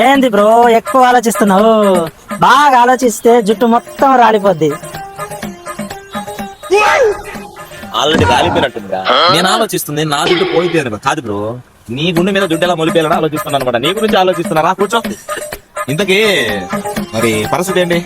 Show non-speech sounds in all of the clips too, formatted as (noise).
ఏంది బ్రో ఎక్కువ ఆలోచిస్తున్నావు? బాగా ఆలోచిస్తే జుట్టు మొత్తం రాలిపోద్ది. ఆల్రెడీ రాలిపోయినట్టుందిగా నేను ఆలోచిస్తుంది నా దుడ్డు పోయితే కాదు బ్రో నీ గుండె మీద దుడ్డు ఎలా మొలిపోయాలని ఆలోచిస్తున్నాను అనమాట. నీ గురించి ఆలోచిస్తున్నారా? కూర్చో. ఇంతకీ మరి పరిస్థితి ఏంటి?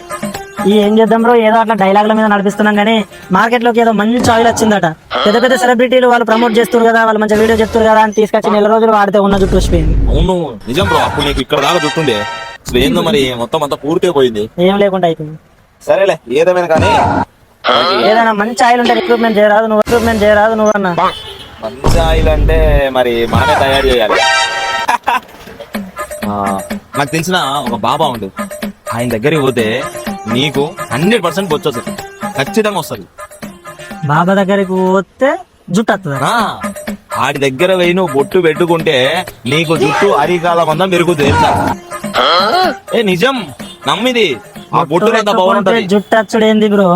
ఈ ఏం చేద్దాం బ్రో? ఏదో అట్లా డైలాగ్ల మీద నడిపిస్తున్నాం కానీ మార్కెట్లోకి ఏదో మంచి ఆయిల్ వచ్చిందట. పెద్ద పెద్ద సెలబ్రిటీలు వాళ్ళు ప్రమోట్ చేస్తారు కదా వాళ్ళు మంచి వీడియో చెప్తారు కదా అని తీసుకొచ్చి నెల రోజులు వాడితే ఉన్న జుట్టు వచ్చిపోయింది అవును. నిజం బ్రో అప్పుడు నీకు ఇక్కడ దాకా దుట్టుండే అసలు ఏందో మరి మొత్తం అంతా పూర్తిగా పోయింది. ఏం లేకుండా అయిపోయింది. సరేలే ఏదేమైనా కానీ. ఏదైనా మంచి ఆయిల్ ఉంటే రిక్రూట్మెంట్ చేయరాదు నువ్వు రిక్రూట్మెంట్ చేయరాదు నువ్వు అన్న. మంచి ఆయిల్ అంటే మరి మనమే తయారు చేయాలి. నాకు తెలిసిన ఒక బాబా ఉంది ఆయన దగ్గరికి పోతే నీకు హండ్రెడ్ పర్సెంట్ వచ్చేది ఖచ్చితంగా వస్తుంది. బాబా దగ్గరికి పోతే జుట్టు వస్తుంది ఆ, ఆడి దగ్గర పోయి నువ్వు బొట్టు పెట్టుకుంటే నీకు జుట్టు అరికాల మందం పెరుగుతుంది తెలుసా? ఏ నిజం. నమ్మిది. ఆ బొట్టు ఎంత బాగుంటది? జుట్టు వచ్చుడు ఏంది బ్రో?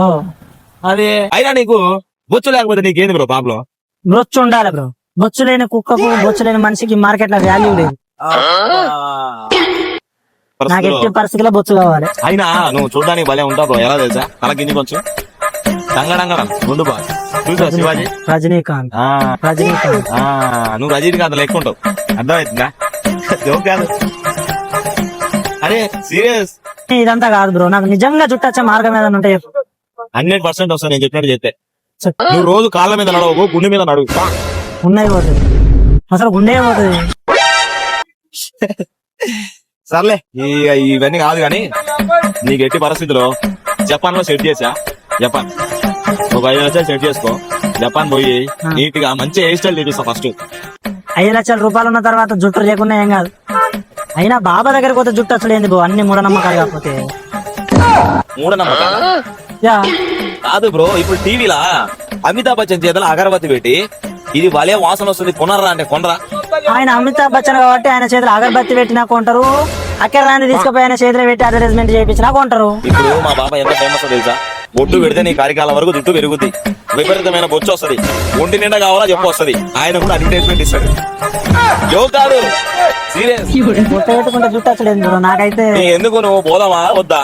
అదే. అయినా నీకు బొచ్చు లేకపోతే నీకేంది బ్రో ప్రాబ్లం బొచ్చు ఉండాలి బ్రో. బొచ్చు లేని కుక్కకు బొచ్చు లేని మనిషికి మార్కెట్లో వాల్యూ లేదు. నాకు ఎట్టి పరిస్థితిలో బొచ్చు కావాలి? అయినా నువ్వు చూడడానికి భలే ఉంటావు బ్రో. ఎలా తెలుసా? తల కింది కొంచెం. డంగడంగడం ముందు బా చూసా శివాజీ? రజనీకాంత్. ఆ, రజనీకాంత్. ఆ, నువ్వు రజనీకాంత్ లెక్క ఉంటావు. అర్థమవుతుందా జోక్ కాదు. అరే సీరియస్. ఇదంతా కాదు బ్రో. నాకు నిజంగా జుట్టు వచ్చే మార్గం ఏదైనా ఉంటే చెప్పు. హండ్రెడ్ పర్సెంట్ వస్తా నేను చెప్పినట్టు చెప్తే చెప్పు. నువ్వు రోజు కాళ్ళ మీద నడవకు గుండె మీద నడువు. ఉన్నాయి పోతుంది అసలు గుండె పోతుంది (laughs) సర్లే ఈ ఇవన్నీ కాదు కానీ నీకు ఎట్టి పరిస్థితిలో జపాన్లో సెట్ చేసా. జపాన్. ఒక ఐదు లక్షలు సెట్ చేసుకో. జపాన్ పోయి నీట్గా మంచి హెయిర్ స్టైల్ తీపిస్తా ఫస్ట్ ఐదు లక్షల రూపాయలు ఉన్న తర్వాత జుట్టు లేకుండా ఏం కాదు. అయినా బాబా దగ్గరికి పోతే జుట్టు వచ్చుడు ఏంది బ్రో? అన్ని మూఢనమ్మకాలు కాకపోతే. మూఢనమ్మకాలు? యా. కాదు బ్రో ఇప్పుడు టీవీలా అమితాబ్ బచ్చన్ చేతలు అగరబత్తి పెట్టి ఇది భలే వాసన వస్తుంది కొనరా అంటే కొనరా ఆయన అమితాబ్ బచ్చన్ కాబట్టి ఆయన చేతులు అగరబత్తి పెట్టినా కొంటారు. అక్కడ రాని తీసుకుపోయి ఆయన చేతిలో పెట్టి అడ్వర్టైజ్మెంట్ చేయించినా కొంటారు. ఇప్పుడు మా బాబా ఎంత ఫేమస్ తెలుసా? బొట్టు పెడితే నీ కార్యకాలం వరకు జుట్టు పెరుగుద్ది. విపరీతమైన బొచ్చు వస్తది. ఒంటి నిండా కావాలా చెప్పు వస్తది. ఆయన కూడా అడ్వర్టైజ్మెంట్ ఇస్తాడు. జో కాదు. సీరియస్. పెట్టుకుంటే జుట్టు నాకైతే ఎందుకు నువ్వు పోదామా? వద్దా?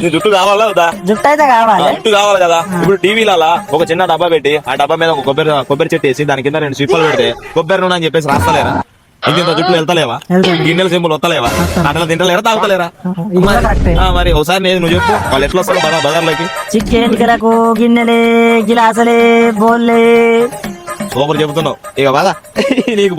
నీ జుట్టు కావాలా వద్దా? జుట్టు అయితే కావాలి. జుట్టు కావాలి కదా. ఇప్పుడు టీవీలో అలా ఒక చిన్న డబ్బా పెట్టి ఆ డబ్బా మీద ఒక కొబ్బరి కొబ్బరి చెట్టు వేసి దాని కింద రెండు సిప్పలు పెడితే కొబ్బరి నూనె అని చెప్పేసి రాస్తలేరా? ఇంత జుట్లు వెళ్తలేవా. గిన్నెల సింబులు వస్తలేవా అట్లా తింటలేరా? తాగుతలేరా? మరి ఒకసారి నేను నువ్వు చెప్పు వాళ్ళు ఎట్లా వస్తారు బజార్ బజార్లోకి? చికెన్ కిరకు గిన్నెలే గిలాసలే బోల్లే సూపర్ చెబుతున్నావు. ఇక బాగా (laughs) నీకు